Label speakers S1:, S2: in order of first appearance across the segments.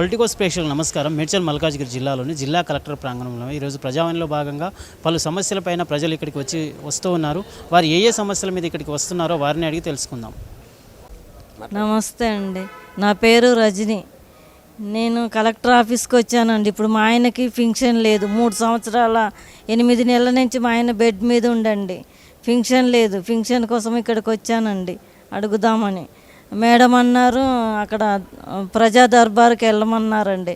S1: Politicos ప్రేక్షకులకు నమస్కారం. మేడ్చల్ మల్కాజ్గిరి జిల్లాలోని జిల్లా కలెక్టర్ ప్రాంగణంలో ఈరోజు ప్రజావాణిలో భాగంగా పలు సమస్యలపైన ప్రజలు ఇక్కడికి వచ్చి వస్తూ ఉన్నారు. వారు ఏ ఏ సమస్యల మీద ఇక్కడికి వస్తున్నారో వారిని అడిగి తెలుసుకుందాం.
S2: నమస్తే అండి. నా పేరు రజని. నేను కలెక్టర్ ఆఫీస్కి వచ్చానండి. ఇప్పుడు మా ఆయనకి ఫింక్షన్ లేదు. మూడు సంవత్సరాల ఎనిమిది నెలల నుంచి మా ఆయన బెడ్ మీద ఉండండి. ఫింక్షన్ లేదు. ఫింక్షన్ కోసం ఇక్కడికి వచ్చానండి. అడుగుదామని. మేడం అన్నారు అక్కడ ప్రజా దర్బార్కి వెళ్ళమన్నారండి.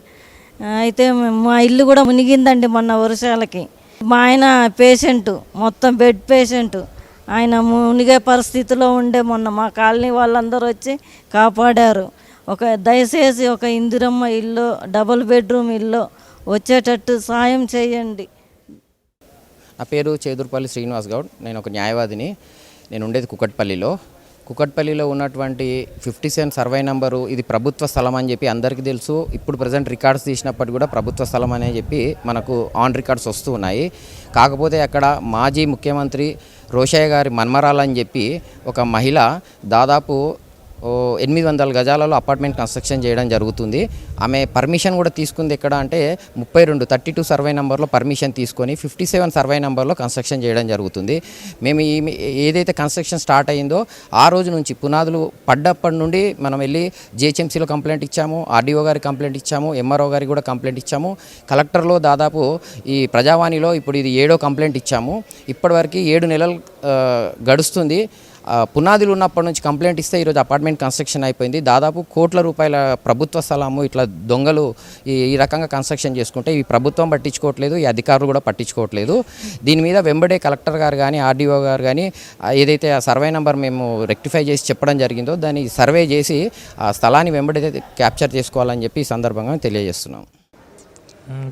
S2: అయితే మా ఇల్లు కూడా మునిగిందండి మొన్న వర్షాలకి. మా ఆయన పేషెంట్ మొత్తం బెడ్ పేషెంట్. ఆయన మునిగే పరిస్థితిలో ఉండే మొన్న మా కాలనీ వాళ్ళందరూ వచ్చి కాపాడారు. ఒక దయచేసి ఒక ఇందిరమ్మ ఇల్లు డబుల్ బెడ్రూమ్ ఇల్లు వచ్చేటట్టు సాయం చేయండి.
S3: నా పేరు చేదురుపల్లి శ్రీనివాస్ గౌడ్. నేను ఒక న్యాయవాదిని. నేను ఉండేది కుకట్పల్లిలో కుకట్పల్లిలో ఉన్నటువంటి ఫిఫ్టీ సెవెన్ సర్వే నెంబరు ఇది ప్రభుత్వ స్థలం అని చెప్పి అందరికీ తెలుసు. ఇప్పుడు ప్రజెంట్ రికార్డ్స్ తీసినప్పటికీ కూడా ప్రభుత్వ స్థలం అనే చెప్పి మనకు ఆన్ రికార్డ్స్ వస్తూ ఉన్నాయి. కాకపోతే అక్కడ మాజీ ముఖ్యమంత్రి రోషయ్య గారి మన్మరాలని చెప్పి ఒక మహిళ దాదాపు ఎనిమిది వందల గజాలలో అపార్ట్మెంట్ కన్స్ట్రక్షన్ చేయడం జరుగుతుంది. ఆమె పర్మిషన్ కూడా తీసుకుంది ఎక్కడ అంటే ముప్పై రెండు థర్టీ టూ సర్వే నెంబర్లో పర్మిషన్ తీసుకొని ఫిఫ్టీ సెవెన్ సర్వే నెంబర్లో కన్స్ట్రక్షన్ చేయడం జరుగుతుంది. మేము ఈ ఏదైతే కన్స్ట్రక్షన్ స్టార్ట్ అయిందో ఆ రోజు నుంచి పునాదులు పడ్డప్పటి నుండి మనం వెళ్ళి జిహెచ్ఎంసీలో కంప్లైంట్ ఇచ్చాము ఆర్డీఓ గారికి కంప్లైంట్ ఇచ్చాము ఎంఆర్ఓ గారికి కూడా కంప్లైంట్ ఇచ్చాము. కలెక్టర్లో దాదాపు ఈ ప్రజావాణిలో ఇప్పుడు ఇది ఏడో కంప్లైంట్ ఇచ్చాము. ఇప్పటివరకు ఏడు నెలలు గడుస్తుంది. పునాదులు ఉన్నప్పటి నుంచి కంప్లైంట్ ఇస్తే ఈరోజు అపార్ట్మెంట్ కన్స్ట్రక్షన్ అయిపోయింది. దాదాపు కోట్ల రూపాయల ప్రభుత్వ స్థలము ఇట్లా దొంగలు ఈ రకంగా కన్స్ట్రక్షన్ చేసుకుంటే ఈ ప్రభుత్వం పట్టించుకోవట్లేదు ఈ అధికారులు కూడా పట్టించుకోవట్లేదు. దీని మీద వెంబడే కలెక్టర్ గారు కానీ ఆర్డీఓ గారు కానీ ఏదైతే ఆ సర్వే నెంబర్ మేము రెక్టిఫై చేసి చెప్పడం జరిగిందో దాన్ని సర్వే చేసి ఆ స్థలాన్ని వెంబడే క్యాప్చర్ చేసుకోవాలని చెప్పి ఈ సందర్భంగా తెలియజేస్తున్నాం.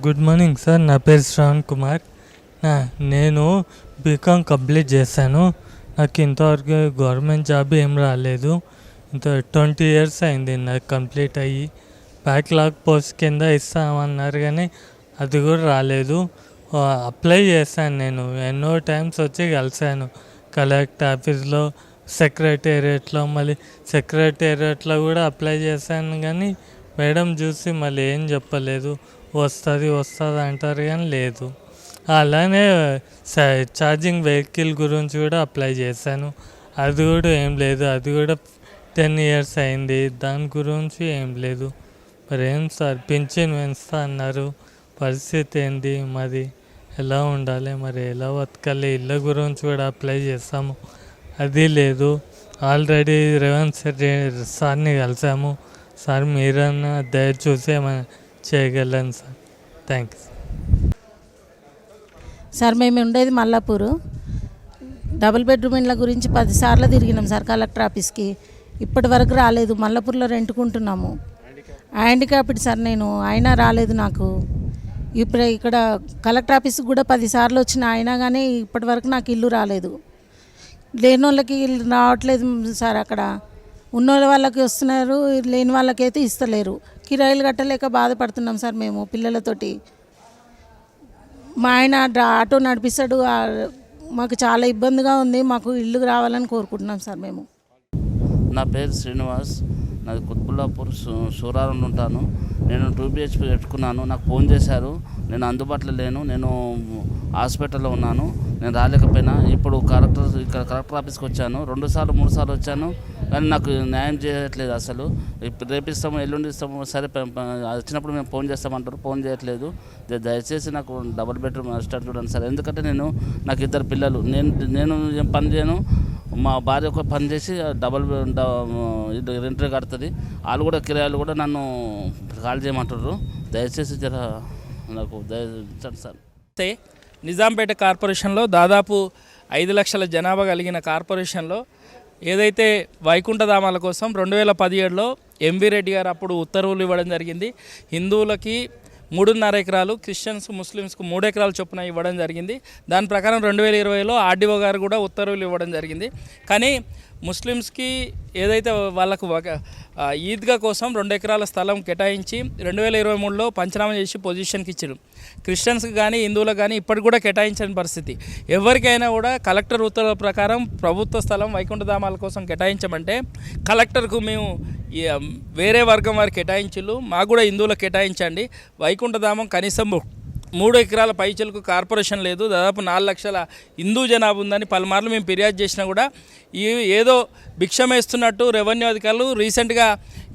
S4: Good morning sir. నా పేరు శ్రావణ్ కుమార్. నేను బీకామ్ కంప్లీట్ చేశాను. నాకు ఇంతవరకు గవర్నమెంట్ జాబ్ ఏం రాలేదు. ఇంత ట్వంటీ ఇయర్స్ అయింది నాకు కంప్లీట్ అయ్యి. బ్యాక్లాగ్ పోస్ట్ కింద ఇస్తామన్నారు కానీ అది కూడా రాలేదు. అప్లై చేశాను నేను. ఎన్నో టైమ్స్ వచ్చి కలిశాను. కలెక్టర్ ఆఫీస్లో సెక్రటేరియట్లో మళ్ళీ సెక్రటేరియట్లో కూడా అప్లై చేశాను కానీ మేడం చూసి మళ్ళీ ఏం చెప్పలేదు. వస్తుంది వస్తుంది అంటారు కానీ లేదు. అలానే స- ఛార్జింగ్ వెహికల్ గురించి కూడా అప్లై చేశాను. అది కూడా ఏం లేదు. అది కూడా టెన్ ఇయర్స్ అయింది. దాని గురించి ఏం లేదు. మరి ఏం సార్? పింఛన్ పెంచుతా అన్నారు? పరిస్థితి ఏంది? మరి ఎలా ఉండాలి? మరి ఎలా బతకాలి? ఇళ్ళ గురించి కూడా అప్లై చేస్తాము అది లేదు. ఆల్రెడీ రేవంత్ రెడ్డి సార్ని కలిసాము. సార్ మీరన్నా దయ చూసి ఏమైనా చేయగలను సార్. థ్యాంక్స్
S5: సార్ మేము ఉండేది మల్లాపూరు. డబుల్ బెడ్రూమ్ ఇండ్ల గురించి పదిసార్లు తిరిగినాం సార్ కలెక్టర్ ఆఫీస్కి. ఇప్పటి వరకు రాలేదు. మల్లపూర్లో రెంట్కుంటున్నాము. హ్యాండిక్యాప్డ్ సార్ నేను. అయినా రాలేదు నాకు. ఇప్పుడు ఇక్కడ కలెక్టర్ ఆఫీస్కి కూడా పదిసార్లు వచ్చిన అయినా కానీ ఇప్పటి వరకు నాకు ఇల్లు రాలేదు. లేని వాళ్ళకి ఇల్లు రావట్లేదు సార్ అక్కడ. ఉన్న వాళ్ళకి వస్తున్నారు లేని వాళ్ళకైతే ఇస్తలేరు. కిరాయిలు కట్టలేక బాధపడుతున్నాం సార్ మేము పిల్లలతోటి. మా ఆయన ఆటో నడిపిస్తాడు. మాకు చాలా ఇబ్బందిగా ఉంది. మాకు ఇల్లు రావాలని కోరుకుంటున్నాం సార్ మేము.
S6: నా పేరు శ్రీనివాస్. నాది కుత్బుల్లాపూర్ సూరారం ఉంటాను. నేను టూ బిహెచ్పి పెట్టుకున్నాను. నాకు ఫోన్ చేశారు. నేను అందుబాటులో లేను. నేను హాస్పిటల్లో ఉన్నాను. నేను రాలేకపోయినా. ఇప్పుడు కలెక్టర్ ఇక్కడ కలెక్టర్ ఆఫీస్కి వచ్చాను. రెండు సార్లు మూడు సార్లు వచ్చాను. కానీ నాకు న్యాయం చేయట్లేదు అసలు. ఇప్పుడు రేపు ఇస్తాము ఎల్లుండి ఇస్తాము సరే వచ్చినప్పుడు మేము ఫోన్ చేస్తామంటారు ఫోన్ చేయట్లేదు. దయచేసి నాకు డబుల్ బెడ్రూమ్ రెస్టారెంట్ చూడండి సార్. ఎందుకంటే నేను నాకు ఇద్దరు పిల్లలు. నేను నేను ఏం పని చేయను. మా భార్య ఒక పని చేసి డబల్ డ- రెంట్ కడుతుంది. వాళ్ళు కూడా కిరాయిలు కూడా నన్ను కాల్ చేయమంటారు. దయచేసి జర నాకు దయ సార్.
S7: అయితే నిజాంపేట కార్పొరేషన్లో దాదాపు ఐదు లక్షల జనాభా కలిగిన కార్పొరేషన్లో ఏదైతే వైకుంఠధామాల కోసం రెండు వేల పదిహేడులో ఎంవి రెడ్డి గారు అప్పుడు ఉత్తర్వులు ఇవ్వడం జరిగింది. హిందువులకి మూడున్నర ఎకరాలు క్రిస్టియన్స్ ముస్లిమ్స్కు మూడు ఎకరాలు చొప్పున ఇవ్వడం జరిగింది. దాని ప్రకారం రెండు వేల ఇరవైలో ఆర్డీఓ గారు కూడా ఉత్తర్వులు ఇవ్వడం జరిగింది. కానీ ముస్లిమ్స్కి ఏదైతే వాళ్ళకు ఒక ఈద్గా కోసం రెండు ఎకరాల స్థలం కేటాయించి రెండు వేల ఇరవై మూడులో పంచనామా చేసి పొజిషన్కి ఇచ్చారు క్రిస్టియన్స్కి కానీ హిందువులకు కానీ ఇప్పటికి కూడా కేటాయించని పరిస్థితి. ఎవరికైనా కూడా కలెక్టర్ ఉత్తర్వుల ప్రకారం ప్రభుత్వ స్థలం వైకుంఠధామాల కోసం కేటాయించమంటే కలెక్టర్కు మేము వేరే వర్గం వారి కేటాయించులు మాకు కూడా హిందువులకు కేటాయించండి. వైకుంఠధామం కనీసం మూడు ఎకరాల పైచలకు కార్పొరేషన్ లేదు. దాదాపు నాలుగు లక్షల హిందూ జనాభా ఉందని పలుమార్లు మేము ఫిర్యాదు చేసినా కూడా ఈ ఏదో భిక్షమేస్తున్నట్టు రెవెన్యూ అధికారులు రీసెంట్గా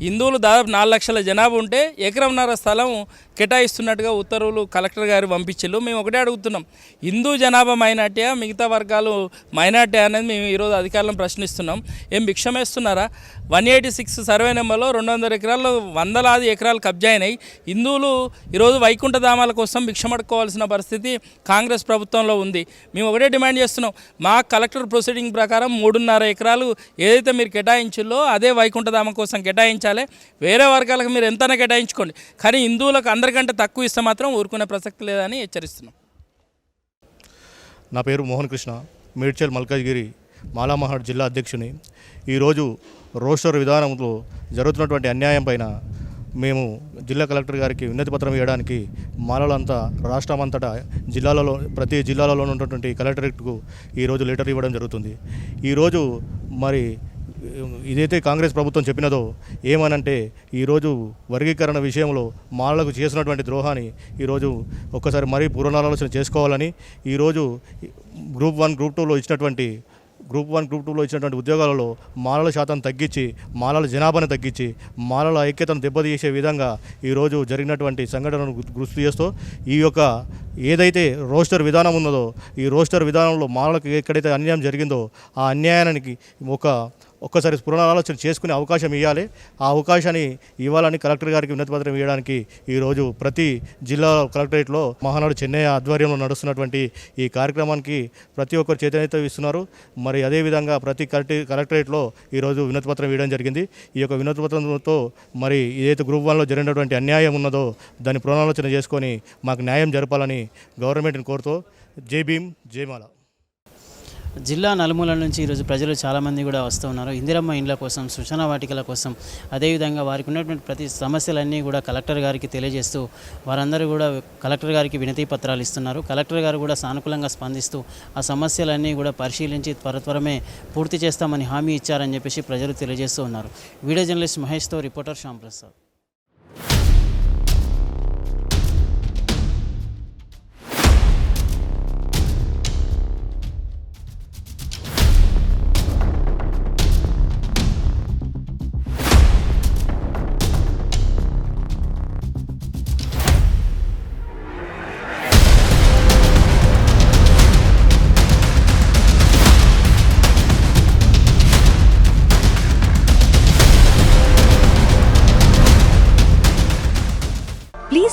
S7: హిందువులు దాదాపు నాలుగు లక్షల జనాభా ఉంటే ఎకరంన్నర స్థలం కేటాయిస్తున్నట్టుగా ఉత్తర్వులు కలెక్టర్ గారు పంపించారు. మేము ఒకటే అడుగుతున్నాం. హిందూ జనాభా మైనార్టీయా మిగతా వర్గాలు మైనార్టీ అనేది మేము ఈరోజు అధికారులను ప్రశ్నిస్తున్నాం. ఏం భిక్షమేస్తున్నారా? వన్ ఎయిటీ సిక్స్ సర్వే నెంబర్లో రెండు వందల ఎకరాల్లో వందలాది ఎకరాలు కబ్జా అయినాయి. హిందువులు ఈరోజు వైకుంఠధామాల కోసం భిక్షమడుకోవాల్సిన పరిస్థితి కాంగ్రెస్ ప్రభుత్వంలో ఉంది. మేము ఒకటే డిమాండ్ చేస్తున్నాం. మా కలెక్టర్ ప్రొసీడింగ్ ప్రకారం మూడున్నర ఎకరాలు ఏదైతే మీరు కేటాయించుల్లో అదే వైకుంఠధామం కోసం కేటాయించారు కేటాయించాలి వేరే వర్గాలకు మీరు ఎంతైనా కేటాయించుకోండి. కానీ హిందువులకు అందరికంటే తక్కువ ఇస్తే మాత్రం ఊరుకునే ప్రసక్తి లేదని హెచ్చరిస్తున్నాం.
S8: నా పేరు మోహన్ కృష్ణ. మేడ్చల్ మల్కాజ్గిరి మాలామహాడ్ జిల్లా అధ్యక్షుని. ఈరోజు రోస్టర్ విధానంలో జరుగుతున్నటువంటి అన్యాయం పైన మేము జిల్లా కలెక్టర్ గారికి విన్నతి పత్రం ఇవ్వడానికి మాలలంతా రాష్ట్రం అంతటా జిల్లాలలో ప్రతి జిల్లాలలో ఉన్నటువంటి కలెక్టరేట్కు ఈరోజు లెటర్ ఇవ్వడం జరుగుతుంది. ఈరోజు మరి ఇదైతే కాంగ్రెస్ ప్రభుత్వం చెప్పినదో ఏమనంటే ఈరోజు వర్గీకరణ విషయంలో మాలలకు చేసినటువంటి ద్రోహాన్ని ఈరోజు ఒక్కసారి మరీ పునరాలోచన చేసుకోవాలని ఈరోజు గ్రూప్ వన్ గ్రూప్ టూలో ఇచ్చినటువంటి గ్రూప్ వన్ గ్రూప్ టూలో ఇచ్చినటువంటి ఉద్యోగాలలో మాలల శాతం తగ్గించి మాలల జనాభాను తగ్గించి మాలల ఐక్యతను దెబ్బతీసే విధంగా ఈరోజు జరిగినటువంటి సంఘటనను గుర్తు చేస్తూ ఈ యొక్క ఏదైతే రోస్టర్ విధానం ఉన్నదో ఈ రోస్టర్ విధానంలో మాలలకు ఎక్కడైతే అన్యాయం జరిగిందో ఆ అన్యాయానికి ఒక ఒక్కసారి పునరాలోచన చేసుకునే అవకాశం ఇవ్వాలి ఆ అవకాశాన్ని ఇవ్వాలని కలెక్టర్ గారికి వినతిపత్రం ఇవ్వడానికి ఈరోజు ప్రతి జిల్లా కలెక్టరేట్లో మహానాడు చెన్నై ఆధ్వర్యంలో నడుస్తున్నటువంటి ఈ కార్యక్రమానికి ప్రతి ఒక్కరు చైతన్యత ఇస్తున్నారు. మరి అదేవిధంగా ప్రతి కలెక్టర్ కలెక్టరేట్లో ఈరోజు వినతిపత్రం ఇవ్వడం జరిగింది. ఈ యొక్క వినతిపత్రంతో మరి ఏదైతే గ్రూప్ వన్లో జరిగినటువంటి అన్యాయం ఉన్నదో దాన్ని పునరాలోచన చేసుకొని మాకు న్యాయం జరపాలని గవర్నమెంట్ని కోరుతూ జై భీమ్ జయమాల
S1: జిల్లా నలుమూల నుంచి ఈరోజు ప్రజలు చాలామంది కూడా వస్తూ ఉన్నారు. ఇందిరమ్మ ఇండ్ల కోసం సూచన వాటికల కోసం అదేవిధంగా వారికి ఉన్నటువంటి ప్రతి సమస్యలన్నీ కూడా కలెక్టర్ గారికి తెలియజేస్తూ వారందరూ కూడా కలెక్టర్ గారికి వినతి పత్రాలు ఇస్తున్నారు. కలెక్టర్ గారు కూడా సానుకూలంగా స్పందిస్తూ ఆ సమస్యలన్నీ కూడా పరిశీలించి త్వర త్వరమే పూర్తి చేస్తామని హామీ ఇచ్చారని చెప్పేసి ప్రజలు తెలియజేస్తూ ఉన్నారు. Video journalist మహేష్తో reporter
S9: Shyamprasad